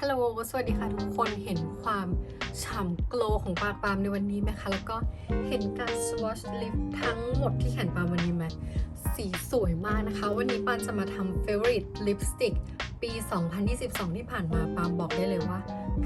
ฮัลโหล สวัสดีค่ะทุกคน เห็นความฉ่ำโกลของปากปามในวันนี้ไหมคะ แล้วก็เห็นการสวอชลิปทั้งหมดที่แขนปามวันนี้ไหม สีสวยมากนะคะ วันนี้ปามจะมาทำ favorite lipstick ปี 2022 ที่ผ่านมาปามบอกได้เลยว่า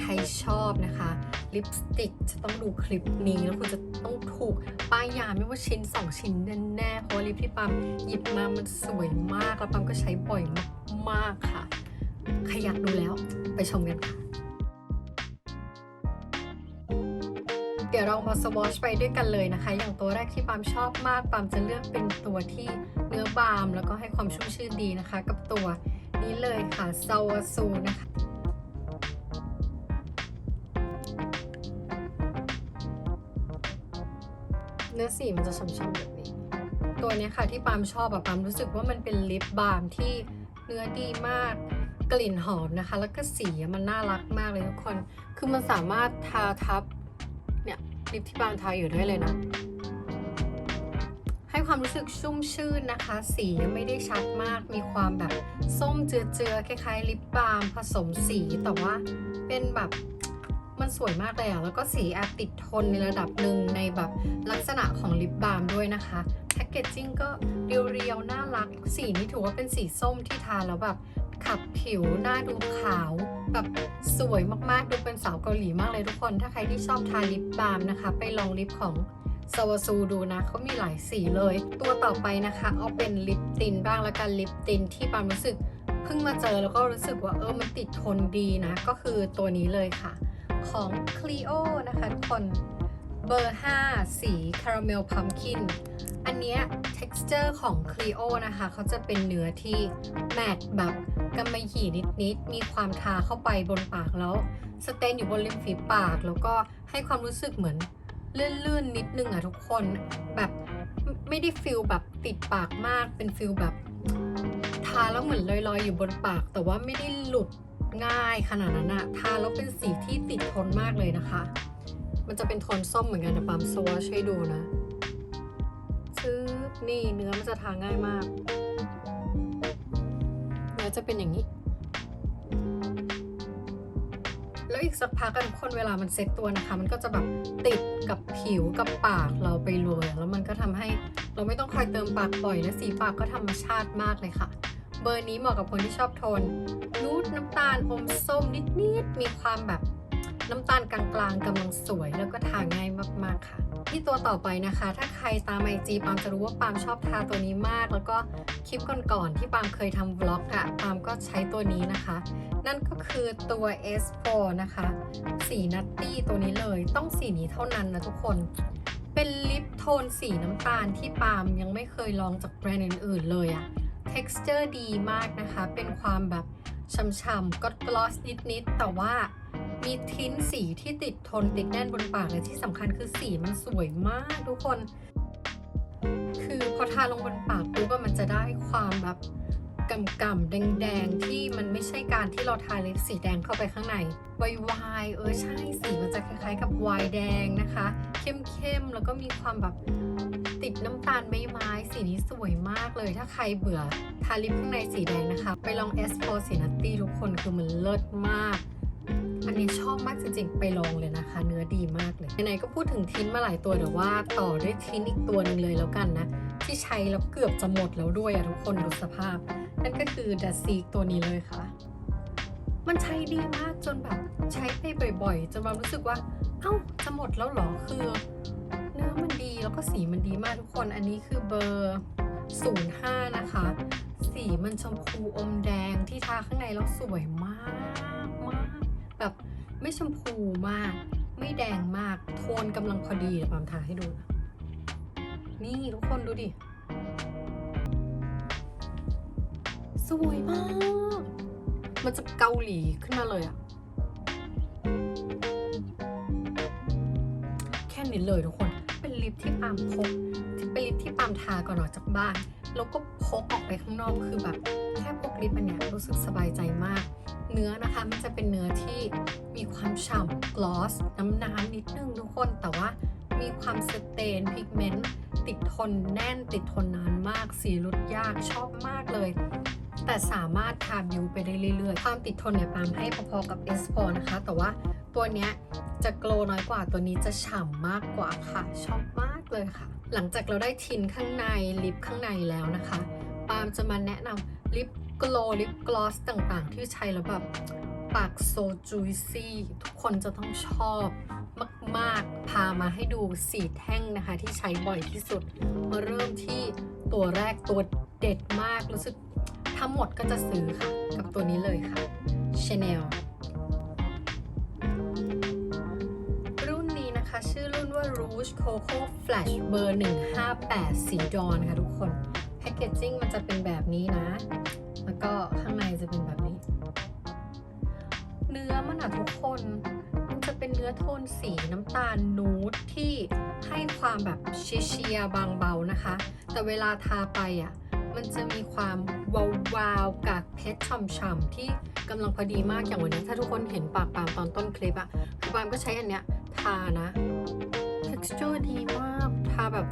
ใครชอบนะคะ ลิปสติกจะต้องดูคลิปนี้ แล้วคุณจะต้องถูกป้ายยาไม่ว่าชิ้น 2 ชิ้นแน่ๆ เพราะลิปที่ปามหยิบมามันสวยมาก แล้วปามก็ใช้บ่อยมากๆค่ะ ใครอยากดูแล้วไปชมกันค่ะ เดี๋ยวเรามาสวอชไปด้วยกันเลยนะคะ อย่างตัวแรกที่ปามชอบมากปามจะเลือกเป็นตัวที่เนื้อบามแล้วก็ให้ความชุ่มชื่นดีนะคะ กับตัวนี้เลยค่ะซาวซูนะคะเนื้อสีมันจะฉ่ำๆแบบนี้ ตัวนี้ค่ะที่ปามชอบอะปามรู้สึกว่ามันเป็นลิปบาล์มที่เนื้อดีมาก กลิ่นหอมนะคะ แล้วก็สีมันน่ารักมากเลยทุกคน คือมันสามารถทาทับเนี่ยลิปที่ปาล์มทาอยู่ได้เลยนะ ให้ความรู้สึกชุ่มชื่นนะคะ สีไม่ได้ชัดมาก มีความแบบส้มเจือๆคล้ายๆลิปบาล์มผสมสี แต่ว่าเป็นแบบมันสวยมากเลยอะแล้วก็สีแอบติดทนในระดับหนึ่งในแบบลักษณะของลิปบาล์มด้วยนะคะ แพคเกจจิ้งก็เรียวๆ น่ารัก สีนี้ถือว่าเป็นสีส้มที่ทาแล้วแบบ ขับผิวหน้าดูขาวแบบสวยมากๆ ดูเป็นสาวเกาหลีมากเลยทุกคน ถ้าใครที่ชอบทาลิปบาล์มนะคะ ไปลองลิปของซาวซูดูนะเขามีหลายสีเลย ตัวต่อไปนะคะ เอาเป็นลิปตินบ้างแล้วกันลิปตินที่ปามรู้สึกเพิ่งมาเจอแล้วก็รู้สึกว่าเออมันติดทนดีนะ ก็คือตัวนี้เลยค่ะ ของ Clio นะคะทุกคนเบอร์ 5 สีคาราเมลพัมคินอันเนี้ย texture ของ Clio นะคะ เขาจะเป็นเนื้อที่แมตต์แบบ กำมะหยี่นิดๆ มีความทาเข้าไปบนปากแล้ว สเตนอยู่บนริมฝีปาก แล้วก็ให้ความรู้สึกเหมือนลื่นๆ นิดนึงอะทุกคนแบบไม่ได้ฟิลแบบติดปากมากเป็นฟิลแบบ ทาแล้วเหมือนลอยๆ อยู่บนปาก แต่ว่าไม่ได้หลุดง่ายขนาดนั้นอะทาแล้วเป็นสีที่ติดทนมากเลยนะคะ มันจะเป็นโทนส้มเหมือนกันแต่ปาล์มสวอชให้ดูนะซึบนี่เนื้อมันจะทาง่ายมาก จะเป็นอย่างนี้ แล้วอีกสักพักกันคนเวลามันเซ็ตตัวนะคะ มันก็จะแบบติดกับผิวกับปากเราไปเลยแล้วมันก็ทำให้เราไม่ต้องคอยเติมปากบ่อยและสีปากก็ธรรมชาติมากเลยค่ะ เบอร์นี้เหมาะกับคนที่ชอบโทนนูดน้ำตาลอมส้มนิดๆมีความแบบ น้ำตาลกลางๆกำลังสวยแล้วก็ทาง่ายมากๆค่ะ ที่ตัวต่อไปนะคะ ถ้าใครตามไอจีปามจะรู้ว่าปามชอบทาตัวนี้มาก แล้วก็คลิปก่อนๆที่ปามเคยทำวล็อกอะปามก็ใช้ตัวนี้นะคะ นั่นก็คือตัว S4 นะคะ สีนัตตี้ตัวนี้เลยต้องสีนี้เท่านั้นนะทุกคนเป็นลิปโทนสีน้ำตาลที่ปามยังไม่เคยลองจากแบรนด์อื่นๆเลยอะ texture ดีมากนะคะ เป็นความแบบช่ำๆก็กลอสนิดๆ แต่ว่า มีทิ้นสีที่ติดทนติดแน่นบนปากเลยที่สำคัญคือสีมันสวยมากทุกคน คือพอทาลงบนปากปุ๊บมันจะได้ความแบบกำกำๆแดงๆ ที่มันไม่ใช่การที่เราทาเลิปสีแดงเข้าไปข้างในไววายเออใช่สีมันจะคล้ายๆกับวน์แดงนะคะ เข้มๆ แล้วก็มีความแบบติดน้ำตาลไม้ไม้สีนี้สวยมากเลย ถ้าใครเบื่อทาลิปข้างในสีแดงนะคะ ไปลอง S4 สีนัตตี้ทุกคนคือมันเลิศมาก อันนี้ชอบมากจริงๆ ไปลองเลยนะคะ เนื้อดีมากเลยไหนๆก็พูดถึงทิ้นมาหลายตัวเดี๋ยวว่าต่อด้วยทิ้นอีกตัวหนึ่งเลยแล้วกันนะ ที่ใช้แล้วเกือบจะหมดแล้วด้วยอะทุกคนดูสภาพ นั่นก็คือดัซซีตัวนี้เลยค่ะ มันใช้ดีมากจนแบบใช้ไปบ่อยๆจนเรารู้สึกว่า เอ้าจะหมดแล้วหรอคือเนื้อมันดีแล้วก็สีมันดีมากทุกคนอันนี้คือเบอร์05นะคะ สีมันชมพูอมแดงที่ทาข้างในแล้วสวยมาก แบบไม่ชมพูมาก ไม่แดงมาก โทนกำลังพอดีเดี๋ยวามทาให้ดูนะนี่ทุกคนดูดิ สวยมาก มันจะเกาหลีขึ้นมาเลยอะแค่นี้เลยทุกคน เป็นลิปที่ปาล์มพกเป็นลิปที่ปาล์มทาก่อนออกจากบ้าน แล้วก็พกออกไปข้างนอกคือแบบแค่พกลิปอันเนี้ยรู้สึกสบายใจมาก เนื้อนะคะมันจะเป็นเนื้อที่มีความฉ่ำกลอส น้ำน้ำนิดนึงทุกคนแต่ว่ามีความสเตนพิกเมนต์ติดทนแน่นติดทนนานมาก สีรุดยากชอบมากเลย แต่สามารถทาบิวไปได้เรื่อยๆ ความติดทนเนี่ยปามให้พอๆกับ S 4 นะคะ แต่ว่าตัวเนี้ยจะโกลน้อยกว่าตัวนี้จะฉ่ำมากกว่าค่ะ ชอบมากเลยค่ะ หลังจากเราได้ทินข้างในลิปข้างในแล้วนะคะ ปาล์มจะมาแนะนำลิปโกลลิปกลอสต่างๆ ที่ใช้แล้วแบบปากโซจูซี่ทุกคนจะต้องชอบมากๆ พามาให้ดูสีแท่งนะคะ ที่ใช้บ่อยที่สุด มาเริ่มที่ตัวแรกตัวเด็ดมากรู้สึกทั้งหมดก็จะซื้อค่ะ กับตัวนี้เลยค่ะ Chanel Rouge Coco Flash เบอร์ 158 สีดอนค่ะทุกคน แพคเกจจิ้งมันจะเป็นแบบนี้นะ แล้วก็ข้างในจะเป็นแบบนี้ เนื้อมันอะทุกคน มันจะเป็นเนื้อโทนสีน้ำตาลนูดที่ให้ความแบบเชียร์บางเบานะคะ แต่เวลาทาไปอะมันจะมีความวาววาวๆกากเพชรฉ่ำๆที่กำลังพอดีมากอย่างวันนี้ ถ้าทุกคนเห็นปากปามตอนต้นคลิปอะคือปามก็ใช้อันเนี้ยทานะ texture ดีมาก ทาแบบ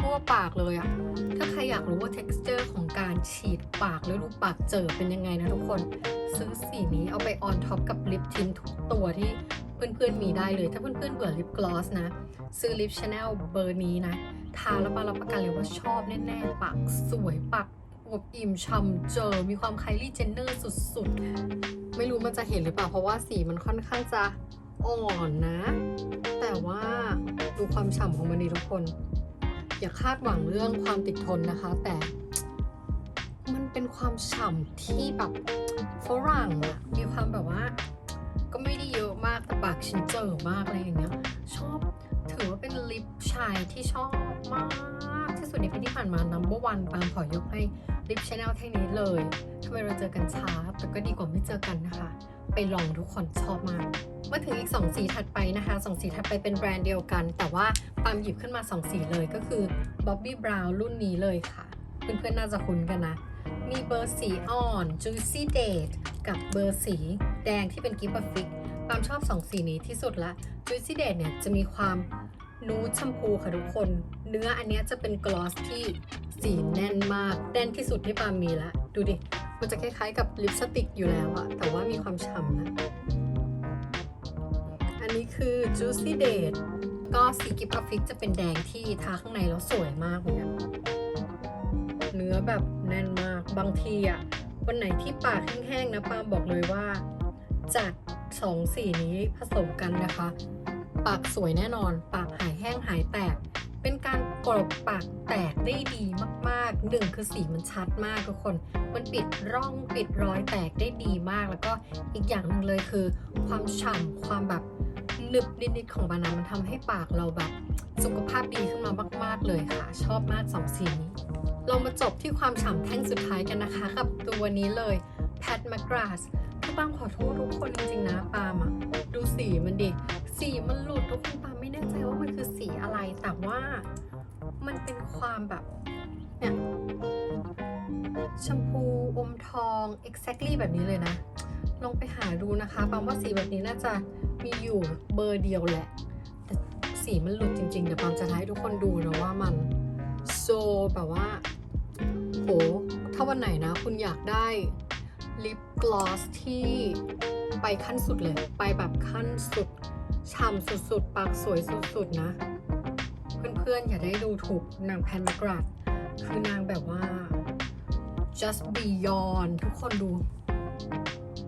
ทั่วปากเลยอะถ้าใครอยากรู้ว่า texture ของการฉีดปากแล้วดูปากเจอเป็นยังไงนะทุกคน ซื้อสีนี้เอาไปออนท็อปกับลิปทินทุกตัวที่เพื่อนๆมีได้เลย ถ้าเพื่อนๆเบื่อลิปกลอสนะ ซื้อลิปชาแนลเบอร์นี้นะ ทาแล้วปารับประกันเลยว่าชอบแน่ๆ ปากสวยปากอวบอิ่มช่ำเจอ มีความไคลี่เจนเนอร์สุดๆ ไม่รู้มันจะเห็นหรือเปล่า เพราะว่าสีมันค่อนข้างจะอ่อนนะ ความฉ่ำของมันดีทุกคน อย่าคาดหวังเรื่องความติดทนนะคะ แต่ มันเป็นความฉ่ำที่แบบฝรั่งอะมีความแบบว่า ก็ไม่ได้เยอะมากแต่ปากชินเจอมากอะไรอย่างเงี้ย ชอบถือว่าเป็นลิปชายที่ชอบมากที่สุดในปีที่ผ่านมา number one ปาล์มขอยกให้ลิปชาแนลแท่งนี้เลยทำไมเราเจอกันช้าแต่ก็ดีกว่าไม่เจอกันนะคะ ไปลองทุกคนชอบมากมาถึงอีก 2 สีถัดไปนะคะ 2 สีถัดไปเป็นแบรนด์เดียวกัน แต่ว่าปามหยิบขึ้นมา 2 สีเลยก็คือ Bobbi Brown รุ่นนี้เลยค่ะ เพื่อนๆน่าจะคุ้นกันนะ มีเบอร์สีอ่อน Juicy Date กับเบอร์สีแดงที่เป็นกิฟต์ฟิกปามชอบ 2 สีนี้ที่สุดละ Juicy Date เนี่ยจะมีความนูดชมพูค่ะทุกคน เนื้ออันเนี้ยจะเป็นกลอสที่สีแน่นมาก แน่นที่สุดที่ปามมีละ ดูดิ มันจะคล้ายๆกับลิปสติกอยู่แล้วอะแต่ว่ามีความฉ่ำนะ อันนี้คือ Juicy Date ก็สีกิฟต์ฟิกจะเป็นแดงที่ทาข้างในแล้วสวยมากเหมือนกันเนื้อแบบแน่นมากบางทีอะวันไหนที่ปากแห้งๆนะปามบอกเลยว่าจัดสองสีนี้ผสมกันนะคะ ปากสวยแน่นอน ปากหายแห้งหายแตก เป็นการกลบปากแตกได้ดีมากๆหนึ่งคือสีมันชัดมากทุกคน มันปิดร่องปิดรอยแตกได้ดีมาก แล้วก็อีกอย่างหนึ่งเลยคือ ความฉ่ำความแบบหนึบนิดๆของบานามันทำให้ปากเราแบบสุขภาพดีขึ้นมามาก ๆ เลยค่ะ ชอบมากสองสีนี้เรามาจบที่ความฉ่ำแท่งสุดท้ายกันนะคะ กับตัวนี้เลย Pat McGrath คือปามขอโทษทุกคนจริงๆนะปามอะดูสีมันดิ สีมันหลุดทุกคนปามไม่แน่ใจว่ามันคือสีอะไร แต่ว่ามันเป็นความแบบ เนี่ยชมพูอมทอง exactly แบบนี้เลยนะ ลองไปหาดูนะคะปามว่าสีแบบนี้น่าจะมีอยู่เบอร์เดียวแหละ แต่สีมันหลุดจริงๆ เดี๋ยวปามจะให้ทุกคนดูนะว่ามันโซแบบว่าโหถ้าวันไหนนะ คุณอยากได้ลิปกลอสที่ไปขั้นสุดเลย ไปแบบขั้นสุด ฉ่ำสุดๆ ปากสวยสุดๆ นะ เพื่อนๆ อย่าได้ดูถูกนางแพนมกราดคือนางแบบว่า just beyond ทุกคนดู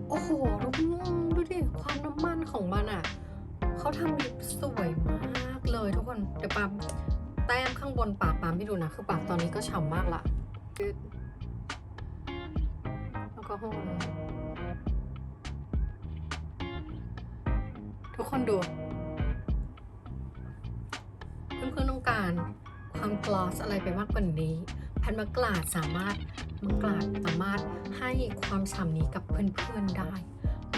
โอ้โห ทุกคนดูดิ ความน้ำมันของมันอะ เขาทำลิปสวยมากเลยทุกคน เดี๋ยวปามแต้มข้างบนปากปามให้ดูนะ คือปากตอนนี้ก็ฉ่ำมากละแล้วก็ข้าง ทุกคนดู เพื่อนๆต้องการความกลอสอะไรไปมากกว่านี้ แพนมะกลาดสามารถมะกลาดสามารถให้ความฉ่ำนี้กับเพื่อนๆได้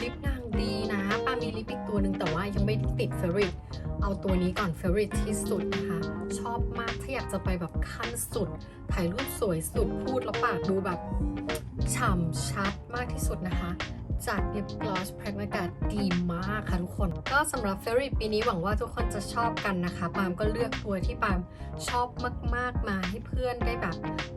ลิปนางดีนะปามีลิปอีกตัวหนึ่งแต่ว่ายังไม่ติดเฟร i ตเอาตัวนี้ก่อนเฟร i ตที่สุดนะคะ ชอบมากถ้าอยากจะไปแบบขั้นสุด ถ่ายรูปสวยสุดพูดแล้วปากดูแบบฉ่ำชัดมากที่สุดนะคะ จัดลิปกลอสแพรกอากาดีมากค่ะทุกคน ก็สำหรับเฟร i ปีนี้หวังว่าทุกคนจะชอบกันนะคะ ปามก็เลือกตัวที่ปามชอบมาก ๆ มาให้เพื่อนได้แบบ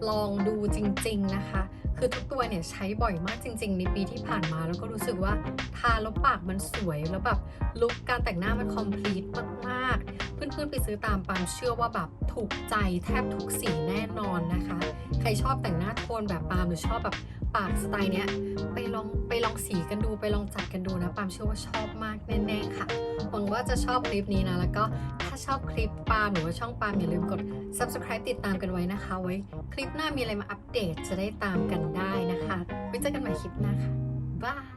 ลองดูจริง ๆ นะคะ คือทุกตัวเนี่ยใช้บ่อยมากจริง ๆ ในปีที่ผ่านมา แล้วก็รู้สึกว่าทาแล้วปากมันสวย แล้วแบบลุคการแต่งหน้ามันคอมพลีทมากๆ เพื่อนๆไปซื้อตามปามเชื่อว่าแบบถูกใจแทบทุกสีแน่นอนนะคะ ใครชอบแต่งหน้าโทนแบบปามหรือชอบแบบ ปากสไตล์เนี้ยไปลองไปลองสีกันดูไปลองจัดกันดูนะปามเชื่อว่าชอบมากแน่ๆค่ะหวังว่าจะชอบคลิปนี้นะแล้วก็ถ้าชอบคลิปปามหรือว่าช่องปามอย่าลืมกด subscribe ติดตามกันไว้นะคะ ไว้ คลิปหน้ามีอะไรมาอัปเดตจะได้ตามกันได้นะคะไว้เจอกันใหม่คลิปหน้าค่ะบาย